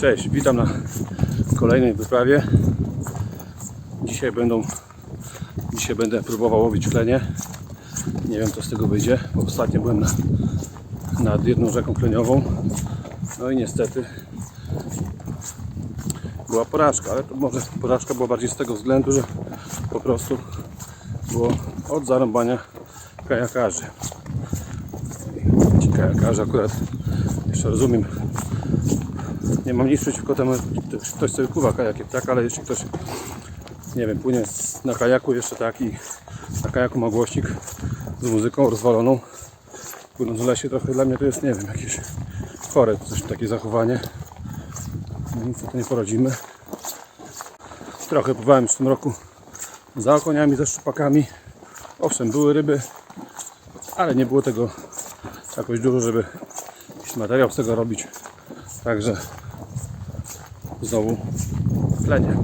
Cześć, witam na kolejnej wyprawie. Dzisiaj będą dzisiaj będę próbował łowić klenie. Nie wiem co z tego wyjdzie, bo ostatnio byłem na, nad jedną rzeką kleniową. No i niestety była porażka, ale to może porażka była bardziej z tego względu, że po prostu było od zarąbania kajakarzy. Ci kajakarze akurat jeszcze rozumiem nie mam nic przeciwko temu, ktoś sobie pływa kajakiem, tak? Ale jeśli ktoś, nie wiem, płynie na kajaku jeszcze tak i na kajaku ma głośnik z muzyką rozwaloną, płynąc w lesie, trochę dla mnie to jest, nie wiem, jakieś chore coś, takie zachowanie. No nic na to nie poradzimy. Trochę pływałem w tym roku za okoniami, ze szczupakami. Owszem, były ryby, ale nie było tego jakoś dużo, żeby jakiś materiał z tego robić. Także znowu klenie.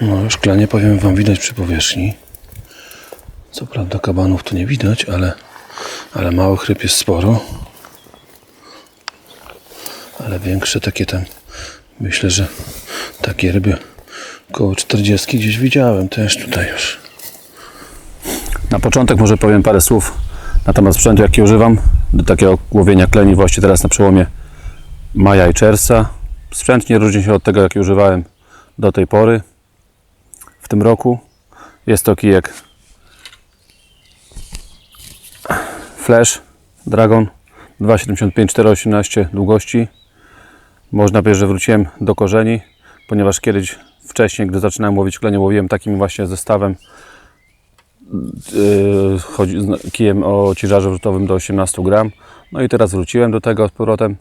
No, szklanie powiem Wam widać przy powierzchni. Co prawda kabanów tu nie widać, ale, ale małych ryb jest sporo. Ale większe takie tam, myślę, że takie ryby koło 40 gdzieś widziałem też tutaj już. Na początek może powiem parę słów na temat sprzętu, jaki używam do takiego łowienia kleni właśnie teraz na przełomie maja i czerwca. Sprzęt nie różni się od tego, jaki używałem do tej pory w tym roku. Jest to kijek Flash Dragon 2,75 4,18 długości. Można powiedzieć, że wróciłem do korzeni, ponieważ kiedyś wcześniej, gdy zaczynałem łowić klenie, łowiłem takim właśnie zestawem yy, kijem o ciężarze rzutowym do 18 gram. No i teraz wróciłem do tego z powrotem.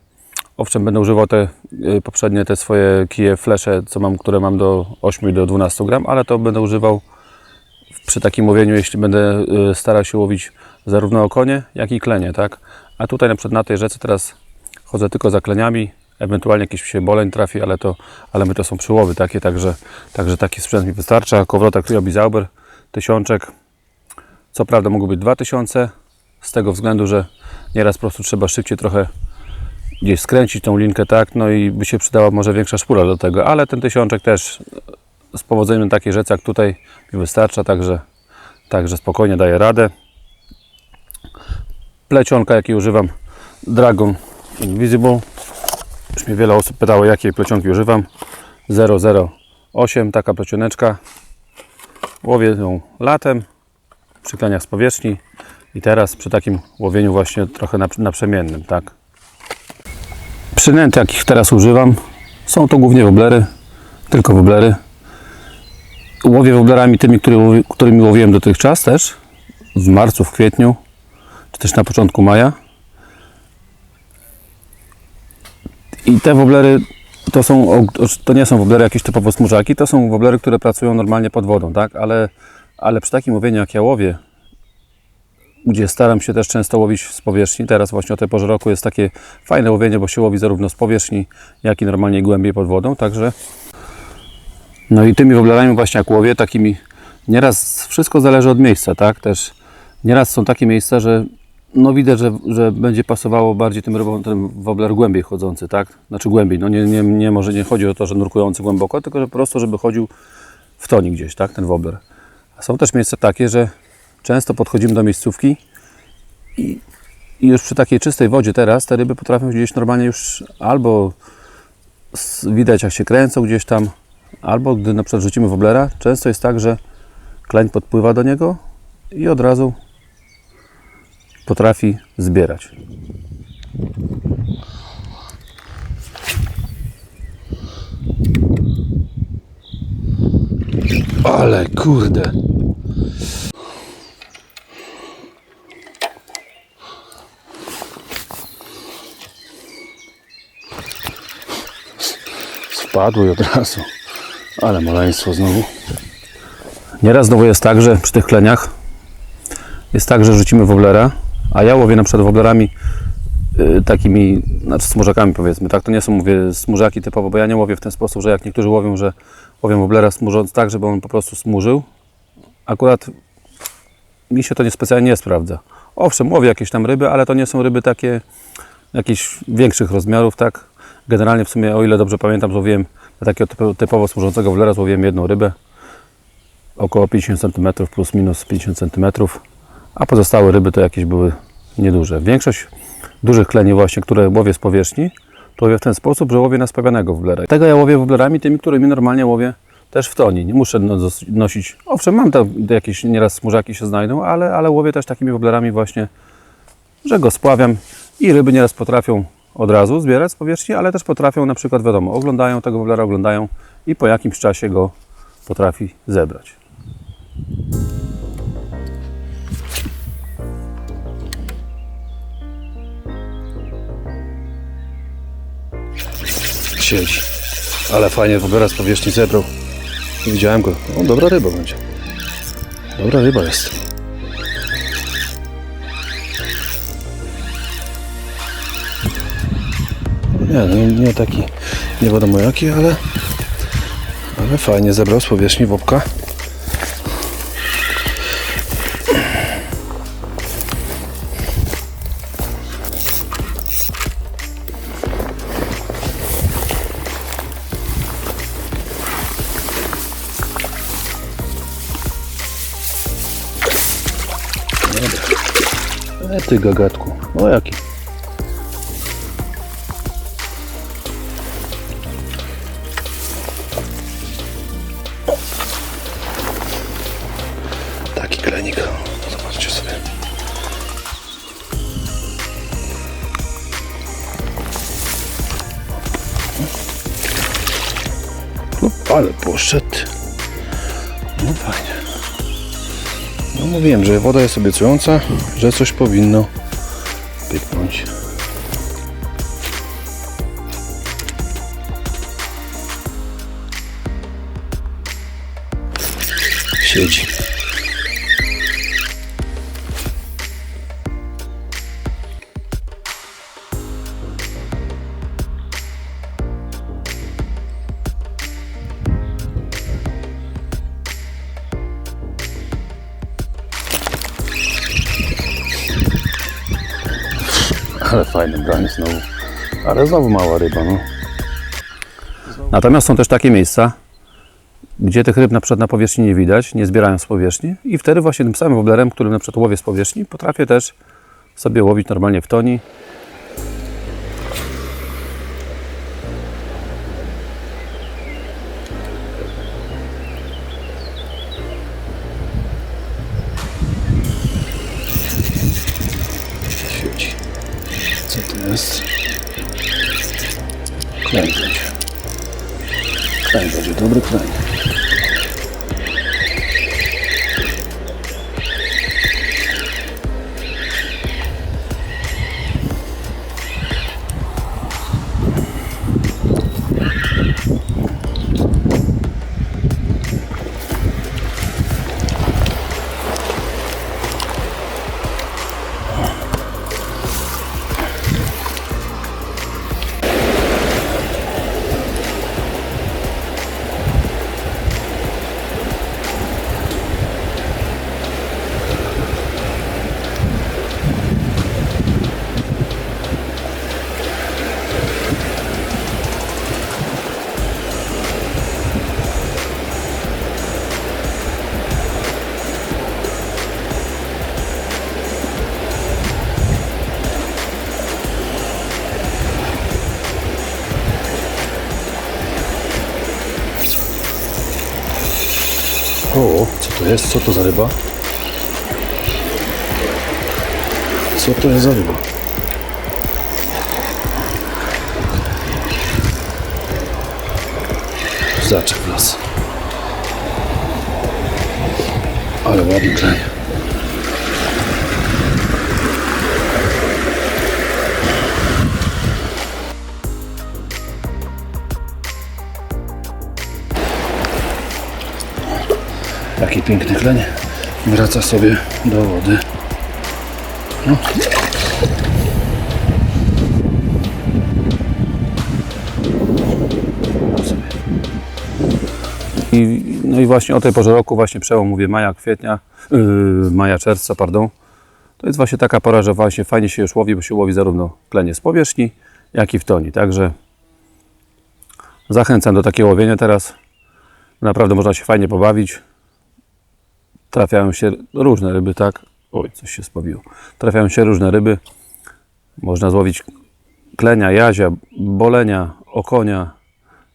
Owszem, będę używał te yy, poprzednie te swoje kije flesze, co mam, które mam do 8 i do 12 gram, ale to będę używał przy takim łowieniu, jeśli będę yy, starał się łowić zarówno okonie, jak i klenie, tak? A tutaj na przykład na tej rzece teraz chodzę tylko za kleniami, ewentualnie jakiś się boleń trafi, ale to, ale my to są przyłowy takie, także, także taki sprzęt mi wystarcza. Kowrota Cryobi Zauber, tysiączek, co prawda mogą być 2000, z tego względu, że nieraz po prostu trzeba szybciej trochę gdzieś skręcić tą linkę, tak, no i by się przydała może większa szpula do tego, ale ten tysiączek też z powodzeniem takiej rzece jak tutaj mi wystarcza, także, także spokojnie daje radę. Plecionka, jakiej używam, Dragon Invisible. Już mnie wiele osób pytało, jakiej plecionki używam. 008, taka plecioneczka. Łowię ją latem, przy kleniach z powierzchni i teraz przy takim łowieniu właśnie trochę nap- naprzemiennym, tak. Przynęty, jakich teraz używam, są to głównie woblery, tylko woblery. Łowię woblerami tymi, którymi łowiłem dotychczas też, w marcu, w kwietniu, czy też na początku maja. I te woblery to są, to nie są woblery jakieś typowo smużaki, to są woblery, które pracują normalnie pod wodą, tak, ale ale przy takim łowieniu jak ja łowię, gdzie staram się też często łowić z powierzchni, teraz właśnie o tej porze roku jest takie fajne łowienie, bo się łowi zarówno z powierzchni, jak i normalnie głębiej pod wodą, także. No i tymi woblerami właśnie jak łowię, takimi nieraz wszystko zależy od miejsca, tak, też nieraz są takie miejsca, że no widać, że, że będzie pasowało bardziej tym rybom ten wobler głębiej chodzący, tak, znaczy głębiej, no nie, nie, nie może nie chodzi o to, że nurkujący głęboko, tylko że po prostu, żeby chodził w toni gdzieś, tak, ten wobler. A są też miejsca takie, że często podchodzimy do miejscówki i, już przy takiej czystej wodzie teraz te ryby potrafią gdzieś normalnie już albo widać jak się kręcą gdzieś tam, albo gdy na przykład rzucimy woblera, często jest tak, że kleń podpływa do niego i od razu potrafi zbierać. Ale kurde. Spadły od razu. Ale maleństwo znowu. Nieraz znowu jest tak, że przy tych kleniach jest tak, że rzucimy woblera, a ja łowię na przykład woblerami y, takimi, znaczy smużakami powiedzmy, tak? To nie są, mówię, smużaki typowo, bo ja nie łowię w ten sposób, że jak niektórzy łowią, że łowią woblera smużąc tak, żeby on po prostu smużył. Akurat mi się to niespecjalnie nie sprawdza. Owszem, łowię jakieś tam ryby, ale to nie są ryby takie jakichś większych rozmiarów, tak. Generalnie w sumie, o ile dobrze pamiętam, złowiłem na takiego typo- typowo służącego wlera, złowiłem jedną rybę, około 50 cm, plus minus 50 cm, a pozostałe ryby to jakieś były nieduże. Większość dużych kleni właśnie, które łowię z powierzchni, to łowię w ten sposób, że łowię na spawianego wblera. Tego ja łowię woblerami tymi, którymi normalnie łowię też w toni. Nie muszę no- nosić, owszem, mam tam jakieś nieraz smużaki się znajdą, ale, ale łowię też takimi woblerami właśnie, że go spławiam i ryby nieraz potrafią od razu zbierać z powierzchni, ale też potrafią na przykład, wiadomo, oglądają tego woblera, oglądają i po jakimś czasie go potrafi zebrać. Siedzi. Ale fajnie woblera z powierzchni zebrał. Widziałem go. O, dobra ryba będzie. Dobra ryba jest. Nie, nie, nie taki, nie wiadomo jaki, ale, ale fajnie zebrał z powierzchni wopka. E ty gagatku, o jaki. No Zobaczcie sobie. No, ale poszedł. No fajnie. No mówiłem, że woda jest obiecująca, że coś powinno pyknąć. Siedzi. Ale fajne branie znowu. Ale znowu mała ryba, no. Natomiast są też takie miejsca, gdzie tych ryb na przykład na powierzchni nie widać, nie zbierają z powierzchni i wtedy właśnie tym samym woblerem, którym na przykład łowię z powierzchni, potrafię też sobie łowić normalnie w toni. Kleń będzie, O, co to jest? Co to za ryba? Co to jest za ryba? Zaczep las. Ale ładny kleń. Taki piękny kleń. Wraca sobie do wody. No. I, no i właśnie o tej porze roku, właśnie przełom mówię maja, kwietnia, yy, maja, czerwca, pardon, To jest właśnie taka pora, że właśnie fajnie się już łowi, bo się łowi zarówno klenie z powierzchni, jak i w toni. Także zachęcam do takiego łowienia teraz. Naprawdę można się fajnie pobawić. Trafiają się różne ryby, tak? Oj, coś się spowiło. Trafiają się różne ryby. Można złowić klenia, jazia, bolenia, okonia,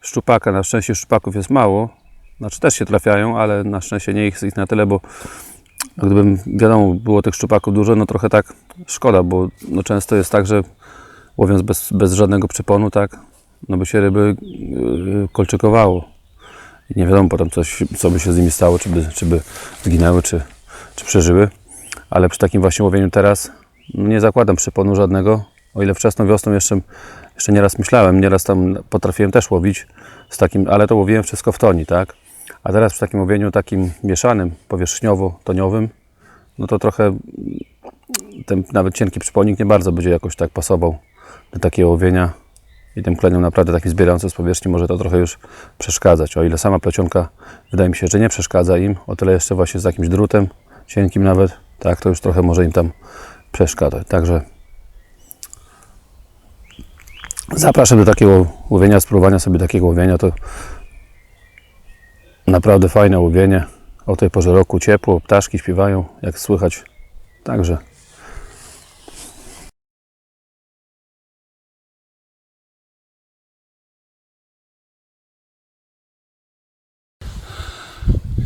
szczupaka. Na szczęście szczupaków jest mało. Znaczy też się trafiają, ale na szczęście nie ich, ich na tyle, bo gdybym wiadomo było tych szczupaków dużo, no trochę tak szkoda, bo no często jest tak, że łowiąc bez, bez żadnego przyponu, tak, no by się ryby yy, kolczykowało. I nie wiadomo potem, coś, co by się z nimi stało, czy by, czy by zginęły, czy, czy przeżyły. Ale przy takim właśnie łowieniu teraz no nie zakładam przyponu żadnego. O ile wczesną wiosną jeszcze, jeszcze nieraz myślałem, nieraz tam potrafiłem też łowić z takim, ale to łowiłem wszystko w toni, tak? A teraz przy takim łowieniu takim mieszanym, powierzchniowo-toniowym, no to trochę ten nawet cienki przyponik nie bardzo będzie jakoś tak pasował do takiego łowienia i tym kleniom naprawdę takim zbierającym z powierzchni może to trochę już przeszkadzać. O ile sama plecionka wydaje mi się, że nie przeszkadza im, o tyle jeszcze właśnie z jakimś drutem, cienkim nawet, tak, to już trochę może im tam przeszkadzać. Także zapraszam do takiego łowienia, spróbowania sobie takiego łowienia, to naprawdę fajne łowienie. O tej porze roku ciepło, ptaszki śpiewają, jak słychać. Także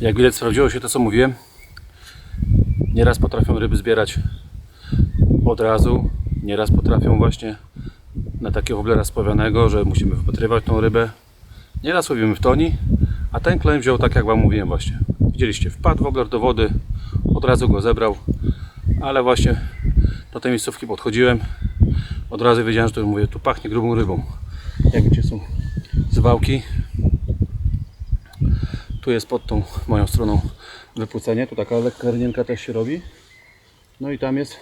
Jak widać sprawdziło się to co mówiłem. Nieraz potrafią ryby zbierać od razu, nieraz potrafią właśnie na takiego woblera spławionego, że musimy wypatrywać tą rybę. Nieraz łowimy w toni, a ten kleń wziął tak jak Wam mówiłem właśnie. Widzieliście, wpadł wobler do wody, od razu go zebrał, ale właśnie do tej miejscówki podchodziłem, od razu wiedziałem, że mówię, tu pachnie grubą rybą. Jak widzicie są zwałki, tu jest pod tą moją stroną wypłucenie, tu taka lekka rnienka też się robi. No i tam jest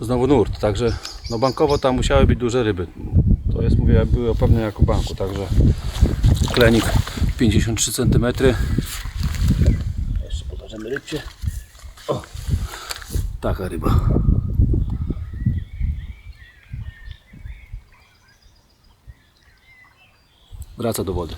znowu nurt, także no bankowo tam musiały być duże ryby. To jest, mówię, były pewne jako banku, także klenik 53 cm. Jeszcze pokażemy rybcie. O, taka ryba. Wraca do wody.